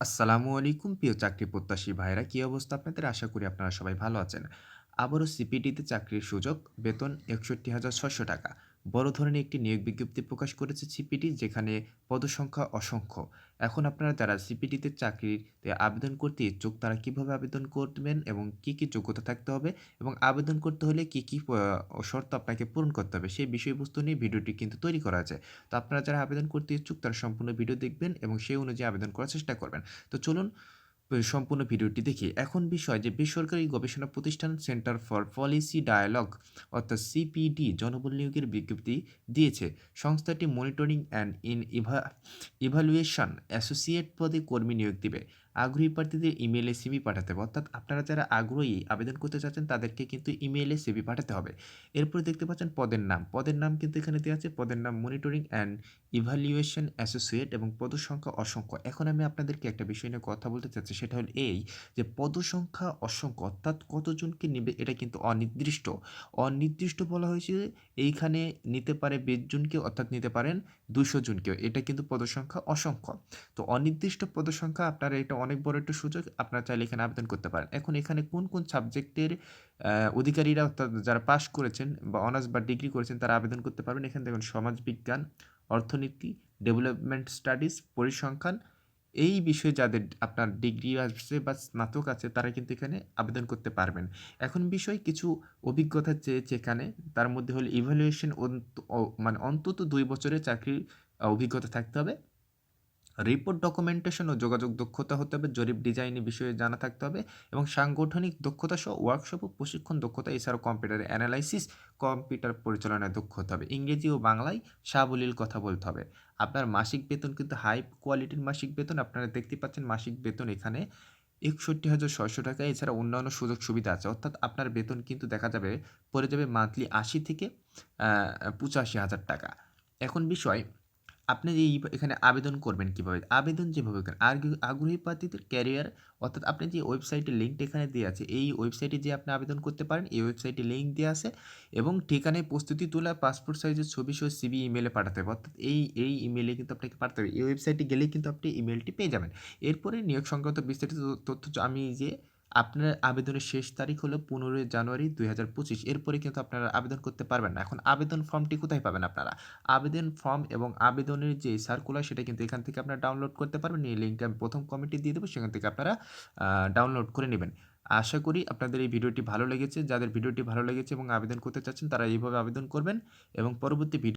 আসসালামু আলাইকুম, প্রিয় চাকরি প্রত্যাশী ভাইরা কী অবস্থা আপনাদের? আশা করি আপনারা সবাই ভালো আছেন। আবারও সিপিডিতে চাকরির সুযোগ, বেতন একষট্টি হাজার ছশো টাকা। বড় ধরনের একটি নিয়োগ বিজ্ঞপ্তি প্রকাশ করেছে সিপিটি যেখানে পদসংখ্যা অসংখ্য। এখন আপনারা যারা সিপিটিতে চাকরিতে আবেদন করতে ইচ্ছুক, তারা কীভাবে আবেদন করবেন এবং কি কি যোগ্যতা থাকতে হবে এবং আবেদন করতে হলে কি কি শর্ত আপনাকে পূরণ করতে হবে সেই বিষয়বস্তু নিয়ে ভিডিওটি কিন্তু তৈরি করা আছে। তো আপনারা যারা আবেদন করতে ইচ্ছুক, তারা সম্পূর্ণ ভিডিও দেখবেন এবং সেই অনুযায়ী আবেদন করার চেষ্টা করবেন। তো চলুন সম্পূর্ণ ভিডিওটি দেখি এখন বিষয় যে বেসরকারি গবেষণা প্রতিষ্ঠান সেন্টার ফর পলিসি ডায়ালগ, অর্থাৎ সিপিডি জনবল নিয়োগের বিজ্ঞপ্তি দিয়েছে। সংস্থাটি মনিটরিং অ্যান্ড ইন ইভা, ইভালুয়েশন অ্যাসোসিয়েট পদে কর্মী নিয়োগ দিবে। আগ্রহী প্রার্থীদের ইমেলে সিভি পাঠাতে হবে। অর্থাৎ আপনারা যারা আগ্রহী আবেদন করতে চাচ্ছেন তাদেরকে কিন্তু ইমেলে সিভি পাঠাতে হবে। এরপরে দেখতে পাচ্ছেন পদের নাম। পদের নাম কিন্তু এখানে দেওয়া আছে। পদের নাম মনিটরিং অ্যান্ড ইভালুয়েশন অ্যাসোসিয়েট এবং পদসংখ্যা অসংখ্য। এখন আমি আপনাদেরকে একটা বিষয় নিয়ে কথা বলতে চাচ্ছি। সেটা হল এই যে পদ সংখ্যা অসংখ্য, অর্থাৎ কতজনকে নেবে, এটা কিন্তু অনির্দিষ্ট। অনির্দিষ্ট বলা হয়েছে এইখানে নিতে পারে বিশ জনকে, অর্থাৎ নিতে পারেন দুশো জনকেও। এটা কিন্তু পদসংখ্যা অসংখ্য। তো অনির্দিষ্ট পদসংখ্যা, আপনারা এটা অনেক বড় একটা সুযোগ, আপনারা চাইলে এখানে আবেদন করতে পারেন। এখন এখানে কোন কোন সাবজেক্টের অধিকারীরা অর্থাৎ যারা পাশ করেছেন বা অনার্স বা ডিগ্রি করেছেন তারা আবেদন করতে পারবেন। এখানে দেখুন সমাজবিজ্ঞান অর্থনীতি, ডেভেলপমেন্ট স্টাডিজ, পরিসংখ্যান, এই বিষয়ে যাদের আপনার ডিগ্রি আছে বা স্নাতক আছে তারা কিন্তু এখানে আবেদন করতে পারবেন। এখন বিষয় কিছু অভিজ্ঞতা চেয়েছে এখানে, তার মধ্যে হলো ইভ্যালুয়েশন মানে অন্তত দুই বছরের চাকরির অভিজ্ঞতা থাকতে হবে। রিপোর্ট ডকুমেন্টেশন ও যোগাযোগ দক্ষতা হতে হবে, জরিপ ডিজাইনে বিষয়ে জানা থাকতে হবে এবং সাংগঠনিক দক্ষতা সহ ওয়ার্কশপ ও প্রশিক্ষণ দক্ষতা, এছাড়াও কম্পিউটার অ্যানালাইসিস কম্পিউটার পরিচালনায় দক্ষ হতে হবে। ইংরেজি ও বাংলায় সাবলীল কথা বলতে হবে। আপনার মাসিক বেতন কিন্তু হাই কোয়ালিটির মাসিক বেতন, আপনারা দেখতে পাচ্ছেন মাসিক বেতন এখানে একষট্টি হাজার ছয়শো টাকা, এছাড়া অন্যান্য সুযোগ সুবিধা আছে। অর্থাৎ আপনার বেতন কিন্তু দেখা যাবে, পড়ে যাবে মান্থলি আশি থেকে পঁচাশি হাজার টাকা। এখন বিষয় আপনি যে এখানে আবেদন করবেন কীভাবে? আবেদন যেভাবে করেন আগ্রহী প্রার্থীদের ক্যারিয়ার অর্থাৎ আপনি যে ওয়েবসাইটের লিঙ্কটা এখানে দেওয়া আছে, এই ওয়েবসাইটে যে আপনি আবেদন করতে পারেন, এই ওয়েবসাইটে লিঙ্ক দেওয়া আছে এবং ঠিকানায় প্রস্তুতি তোলা পাসপোর্ট সাইজের ছবি সহ সিবি ইমেলে পাঠাতে হবে। অর্থাৎ এই এই ইমেলে কিন্তু আপনাকে পাঠাতে হবে। এই ওয়েবসাইটে গেলেই কিন্তু আপনি ইমেলটি পেয়ে যাবেন। এরপরে নিয়োগ সংক্রান্ত বিস্তারিত তথ্য আমি যে আপনার আবেদনের শেষ তারিখ হলো পনেরোই জানুয়ারি দুই হাজার পঁচিশ। এরপরে কিন্তু আপনারা আবেদন করতে পারবেন না। এখন আবেদন ফর্মটি কোথায় পাবেন আপনারা? আবেদন ফর্ম এবং আবেদনের যে সার্কুলার সেটা কিন্তু এখান থেকে আপনারা ডাউনলোড করতে পারবেন। এই লিঙ্ক আমি প্রথম কমেন্টে দিয়ে দেবো, সেখান থেকে আপনারা ডাউনলোড করে নেবেন। আশা করি আপনাদের এই ভিডিওটি ভালো লেগেছে। যাদের ভিডিওটি ভালো লেগেছে এবং আবেদন করতে চাচ্ছেন, তারা এইভাবে আবেদন করবেন এবং পরবর্তী ভিডিও